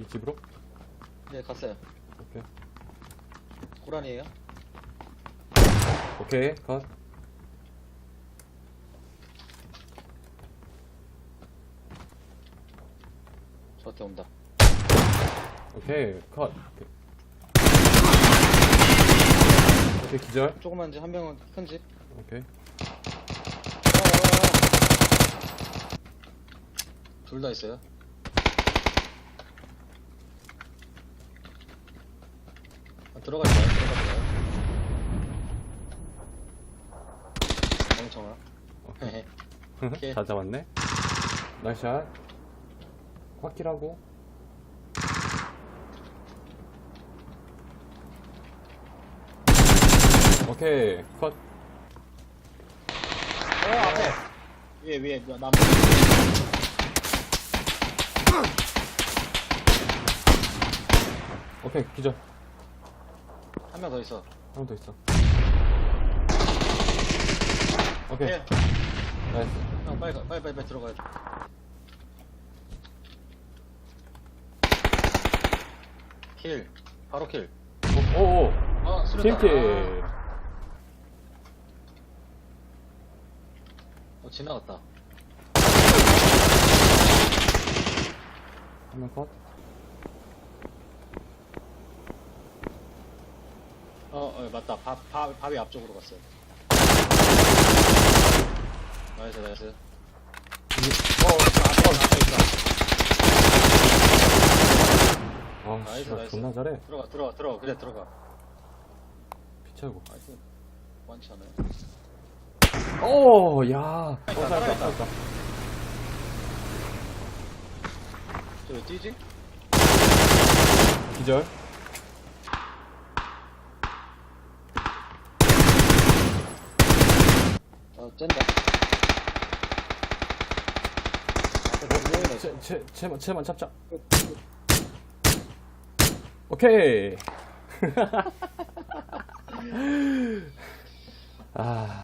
이 집으로? 네, 갔어요. 오케이. 고란이에요? 오케이, 컷. 저한테 온다. 오케이, 컷. 오케이. 오케이, 기절. 조그만 집, 한 명은 큰 집. 오케이. 둘 다 있어요. 들어가 있어요. 들어가 있어요. 멍청아. 오케이. 잘 잡았네. 나이샷. 확킬하고. 오케이, 컷. 어, 앞에! 위에, 위에, 나무. 오케이, 기절. 한 명 더 있어. 한번더 있어. 오케이, 예. 나이스. 형, 빨리, 가, 빨리, 빨리, 빨리 들어가야 돼. 킬. 바로 킬. 오, 오, 오. 아, 수류탄. 팀킬. 아. 어, 지나갔다. 한 명 컷. 어, 어, 맞다. 밥, 밥, 밥이 앞쪽으로 갔어요. 나이스, 나이스. 어, 어, 앞에, 앞에 있다. 아, 나이스, 씨발, 나이스. 존나 잘해. 들어가, 들어가, 들어가. 그래, 들어가. 피차고. 나이스. 많지 않아요. 오, 야. 어, 살았다, 살아있다. 살았다. 저왜 뛰지? 기절. 어. 체, 체, 체만, 체만 잡자. 오케이. 아.